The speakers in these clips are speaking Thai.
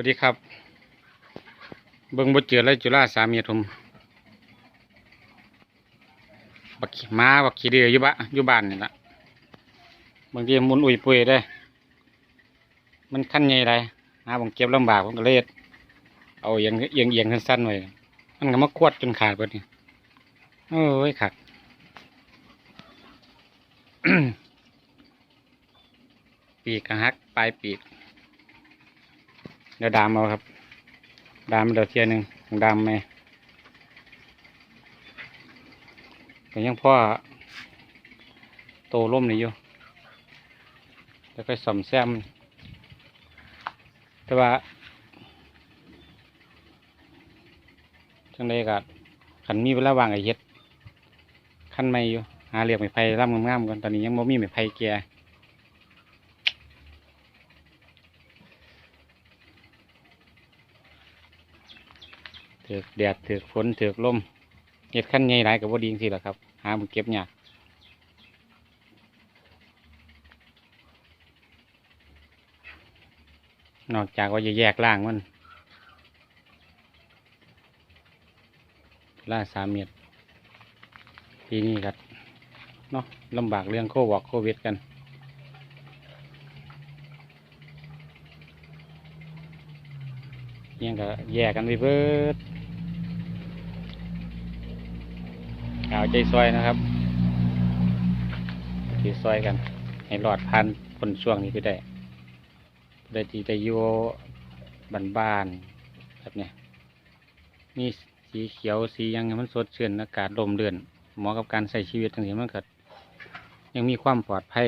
วัสดีครับ เบิ่งบ่เจือเลยจุฬาสามเมียทมบักขี้หมาบักขี้เดือยู่บ้านอยู่บ้านนี่ละบางทีมุนอุ่ยปุยได้ มันขั้นใหญ่ไรหาผมเก็บลำบากผมก็เลยเฮ็ดเอาเอียงเอียงเอียงสั้นๆไว้มันก็มาควดจนขาดเบิดนี่โอ้ยขาดปีกหักปลายปีก เดี๋ยวดามเอาครับ ดามเดี๋ยวเทียหนึ่งดามไหมแต่ยังพ่อโตร่มนี่อยู่แล้วก็สอมแซม แต่ว่าจังใดก็ขันมีเวลาว่างไอ้เฮ็ดขั้นไม่อยู่หาเรียกไม้ไผ่ร่ำงามๆก่อนตอนนี้ยังบ่มีไม้ไผ่แก่ ถือแดดถือฝนถือลมเห็ดขั้นใหญ่หลายกับว่าดีจริงๆแหละครับ หาบุเก็บยากนอกจากว่าจะแยกล่างมันล่าสามเมตรปีนี้ครับเนาะลำบากเรื่องโควอกโควิดกัน ยังก็แยกกันไปเบิด เอาใจซอยนะครับใจซอยกัน ให้หลอดพันคนช่วงนี้ไปได้ได้ทีได้อยู่บ้านๆแบบนี้ยมีสีเขียวสียังมันสดชื่นอากาศลมเดือนเหมาะกับการใช้ชีวิตทั้งนี้มันก็ยังมีความปลอดภัย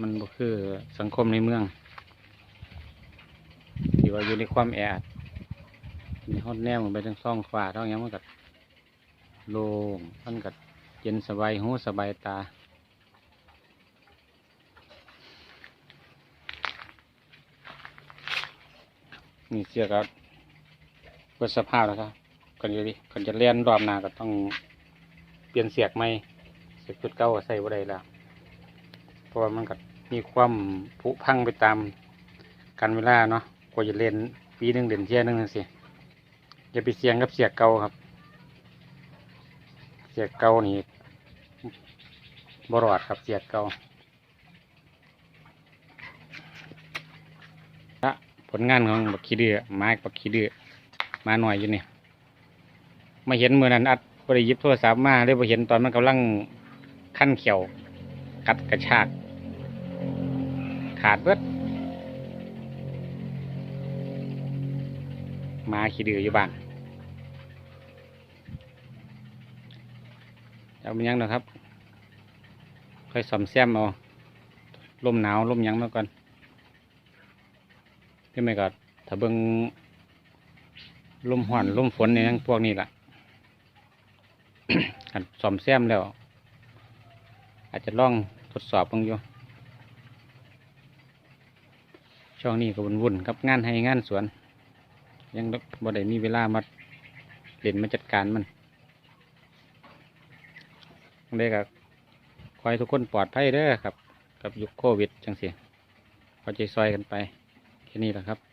มันก็คือสังคมในเมืองที่ว่าอยู่ในความแออัดมีฮอดแนมไปทั้งซ่องฟ้าท้องหยังมันก็ โล่งมันก็เย็นสบายหูสบายตา นี่เสียกับเปิดสภาพแล้วครับก่อนจะดิก่อนจะเลียนรอบหน้าก็ต้องเปลี่ยนเสียกใหม่เสียกจุดเก้าใส่บ่ได้แล้วเพราะว่ามันก็มีความผุพังไปตามกันเวลาเนาะกว่าจะเล่นปีหนึ่งเด่นเที่ยหนึงจังสิอย่าไปเสียงกับเสียกเก่าครับ สียเก่านี่บรอดครับเสียเก่าละผลงานของบักขีเดือไม้บักขีเดือมาหน่อยอยู่นี่มาเห็นมือนั้นอัดบริยิบโทรศัพท์มาเลยพอเห็นตอนมันกำลังขั้นเขียวกัดกระชาก ขาดเบิดมาขี้ดื้ออยู่บ้าน เอาเป็นยังนะครับ ค่อยซ่อมแซมเอาลมหนาวลมยังมาก่อนที่ไม่ก็ถ้าเบิ่งลมห่อนลมฝนในยังพวกนี้ล่ะอันซ่อมแซมแล้ว อาจจะลองทดสอบเบิ่งอยู่ช่วงนี้ก็วุ่นๆกับงานให้งานสวน ยังบ่ได้มีเวลามาเล่นมาจัดการมัน ได้กับขอให้ทุกคนปลอดภัยเด้อครับ กับยุคโควิดจังสิพอใจซอยกันไป แค่นี้แหละครับ